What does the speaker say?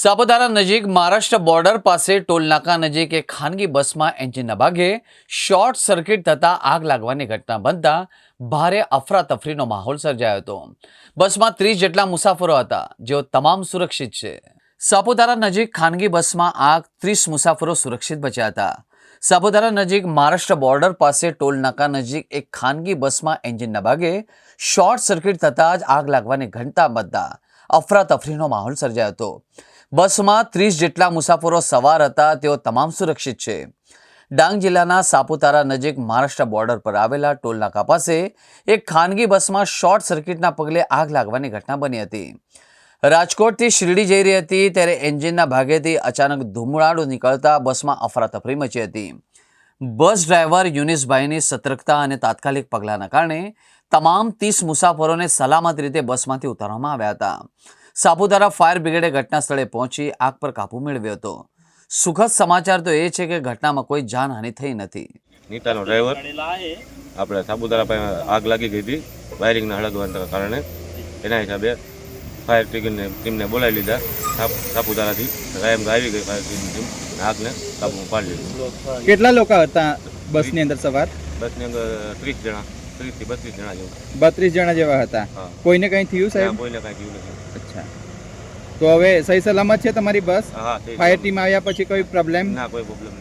સાપુતારા નજીક મહારાષ્ટ્ર બોર્ડર પાસે ટોલનાકા નજીક એક ખાનગી બસમાં એન્જિનના ભાગે શોર્ટ સર્કિટ થતાં આગ લાગવાની ઘટના બનતા ભારે અફરાતફરીનો માહોલ સર્જાયો હતો. બસમાં ત્રીસ જેટલા મુસાફરો હતા, જેઓ તમામ સુરક્ષિત છે. સાપુતારા નજીક ખાનગી બસમાં આગ ત્રીસ મુસાફરો સુરક્ષિત બચ્યા હતા. સાપુતારા નજીક મહારાષ્ટ્ર બોર્ડર પાસે ટોલનાકા નજીક એક ખાનગી બસમાં એન્જિનના ભાગે શોર્ટ સર્કિટ થતાં જ આગ લાગવાની ઘટના બનતા અફરાતફરીનો માહોલ સર્જાયો હતો. બસમાં ત્રીસ જેટલા મુસાફરો સવાર હતા, તેઓ તમામ સુરક્ષિત છે. ડાંગ જિલ્લાના સાપુતારા નજીક મહારાષ્ટ્ર બોર્ડર પર આવેલા ટોલનાકા પાસે એક ખાનગી બસમાં શોર્ટ સર્કિટના પગલે આગ લાગવાની ઘટના બની હતી. રાજકોટથી શિરડી જઈ રહી હતી, ત્યારે એન્જિનના ભાગેથી અચાનક ધુમાડો નીકળતા બસમાં અફરાતફરી મચી હતી. બસ ડ્રાઈવર યુનિસભાઈની સતર્કતા અને તાત્કાલિક પગલાંના કારણે તમામ ત્રીસ મુસાફરોને સલામત રીતે બસમાંથી ઉતારવામાં આવ્યા હતા. સાપુતારા ફાયર બ્રિગેડે ઘટના સ્થળે પહોંચી આગ પર કાબૂ મેળવ્યો હતો. સુખદ સમાચાર તો એ છે કે ઘટનામાં કોઈ જાનહાનિ થઈ નથી. નીતાનો ડ્રાઈવર આપણે સાપુતારા પાસે આગ લાગી ગઈ હતી વાયરિંગના હળગવાના કારણે. એના હિસાબે ફાયર બ્રિગેડને ટીમને બોલાવી લીધા. સાપ સાપુતારાથી ગાયમ આવી ગઈ ફાયર બ્રિગેડની ટીમ. આગને કાબૂમાં પાડી લીધું. કેટલા લોકો હતા બસની અંદર સવાર? બસની અંદર ત્રીસ જણા ત્રીસથી બત્રીસ જણા જેવું. બત્રીસ જણા જેવા હતા. કોઈને કંઈ થયું સાહેબ? કોઈને કાંઈ થયું નથી. અચ્છા. તો હવે સહી સલામત છે તમારી બસ? ફાયર ટીમ આવ્યા પછી કોઈ પ્રોબ્લેમ ના કોઈ પ્રોબ્લેમ